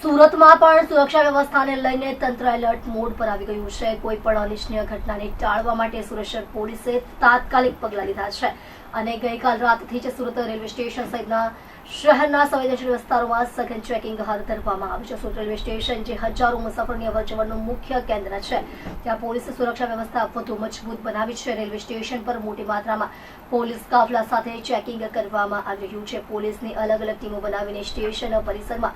સુરતમાં પણ સુરક્ષા વ્યવસ્થાને લઈને તંત્ર એલર્ટ મોડ પર આવી ગયું છે. કોઈ પણ અનિચ્છનીય ઘટનાને ટાળવા માટે સુરક્ષા પોલીસે તાત્કાલિક પગલાં લીધા છે. અને ગઈકાલ રાતથી જ સુરત રેલવે સ્ટેશન સહિતના શહેરના સંવેદનશીલ વિસ્તારોમાં સઘન ચેકિંગ હાથ ધરવામાં આવ્યું છે. સુરત રેલવે સ્ટેશન જે હજારો મુસાફરોની અવરજવરનું મુખ્ય કેન્દ્ર છે. ત્યાં પોલીસે સુરક્ષા વ્યવસ્થા વધુ મજબૂત બનાવી છે. રેલવે સ્ટેશન પર મોટી માત્રામાં પોલીસ કાફલા સાથે ચેકિંગ કરવામાં આવી રહ્યું છે. પોલીસની અલગ અલગ ટીમો બનાવીને સ્ટેશન પરિસરમાં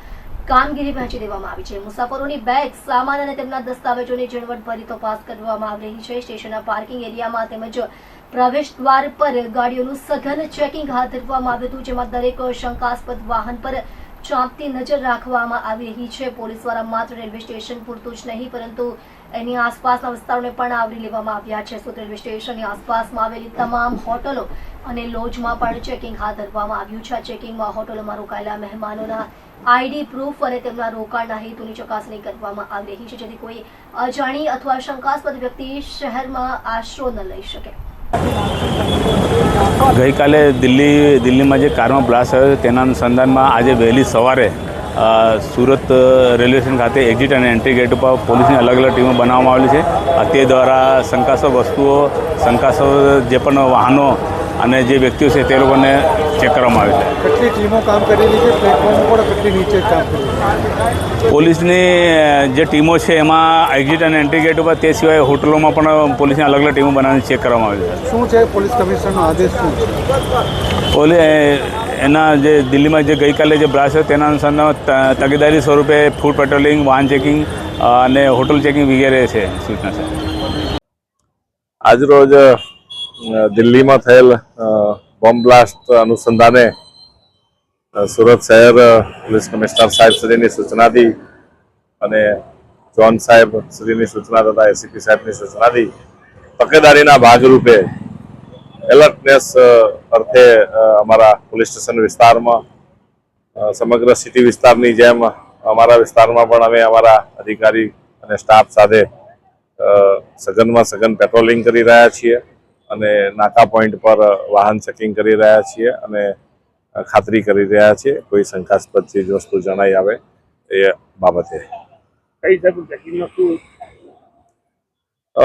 કામગીરી વહેંચી દેવામાં આવી છે. મુસાફરોની બેગ, સામાન અને તેમના દસ્તાવેજોની ઝીણવટભરી તપાસ કરવામાં આવી રહી છે. સ્ટેશનના પાર્કિંગ એરિયામાં તેમજ પ્રવેશ દ્વાર પર ગાડીઓનું સઘન ચેકિંગ હાથ ધરવામાં આવ્યું હતું, જેમાં દરેક શંકાસ્પદ વાહન પર ચાંપતી નજર રાખવામાં આવી રહી છે. પોલીસ દ્વારા માત્ર રેલવે સ્ટેશન પૂરતું જ નહીં, પરંતુ એની આસપાસના વિસ્તારોને પણ આવરી લેવામાં આવ્યા છે. સુરત રેલવે સ્ટેશનની આસપાસમાં આવેલી તમામ હોટલો અને લોજમાં પણ ચેકિંગ હાથ ધરવામાં આવ્યું છે. આ ચેકિંગમાં હોટલોમાં રોકાયેલા મહેમાનોના આઈડી પ્રૂફ અને તેમના રોકાણના હેતુની ચકાસણી કરવામાં આવી રહી છે, જેથી કોઈ અજાણી અથવા શંકાસ્પદ વ્યક્તિ શહેરમાં આશરો ન લઈ શકે. ગઈકાલે દિલ્હી, દિલ્હીમાં જે કારમાં બ્લાસ્ટ થયો તેના અનુસંધાનમાં આજે વહેલી સવારે સુરત રેલવે સ્ટેશન ખાતે એક્ઝિટ અને એન્ટ્રી ગેટ ઉપર પોલીસની અલગ અલગ ટીમો બનાવવામાં આવેલી છે. તે દ્વારા શંકાસ્પદ વસ્તુઓ, શંકાસ્પદ જે પણ વાહનો અને જે વ્યક્તિઓ છે તે લોકોને ચેક કરવામાં આવે છે. કેટલી ટીમો કામ કરેલી છે? પ્લેટફોર્મ પર કેટલી નીચે કામ પોલીસની જે ટીમો છે એમાં એક્ઝિટ અને એન્ટ્રી ગેટ ઉપર તે સિવાય હોટલોમાં પણ પોલીસની અલગ અલગ ટીમો બનાવીને ચેક કરવામાં આવે છે. શું છે પોલીસ કમિશનરનો આદેશ શું છે? પોલીસ એના જે દિલ્હીમાં જે ગઈકાલે જે બ્રાસ છે તેના અનુસારના ત- તકેદારી સ્વરૂપે ફૂડ પેટ્રોલિંગ વાહન ચેકિંગ અને હોટલ ચેકિંગ વગેરે છે સૂચના છે. આજરોજ દિલ્હીમાં થયેલ બોમ્બ બ્લાસ્ટ અનુસંધાને સુરત શહેર પોલીસ કમિશનર સાહેબ શ્રીની સૂચનાથી અને જોન સાહેબ શ્રીની સૂચના તથા એસીપી સાહેબની સૂચનાથી તકેદારીના ભાગરૂપે એલર્ટનેસ અર્થે અમારા પોલીસ સ્ટેશન વિસ્તારમાં સમગ્ર સિટી વિસ્તારની જેમ અમારા વિસ્તારમાં પણ અમે અમારા અધિકારી અને સ્ટાફ સાથે સઘનમાં સઘન પેટ્રોલિંગ કરી રહ્યા છીએ. અને નાકા પોઈન્ટ પર વાહન ચેકિંગ કરી રહ્યા છીએ અને ખાતરી કરી રહ્યા છીએ. કોઈ શંકાસ્પદ ચીજ વસ્તુ જણાઈ આવે એ બાબતે. અ,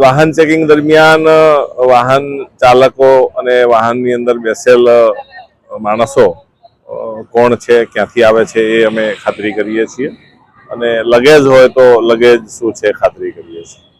વાહન ચેકિંગ દરમિયાન વાહન ચાલકો અને વાહનની અંદર બેસેલ માણસો કોણ છે ક્યાંથી આવે છે એ અમે ખાતરી કરીએ છીએ. અને લગેજ હોય તો લગેજ શું છે ખાતરી કરીએ છીએ.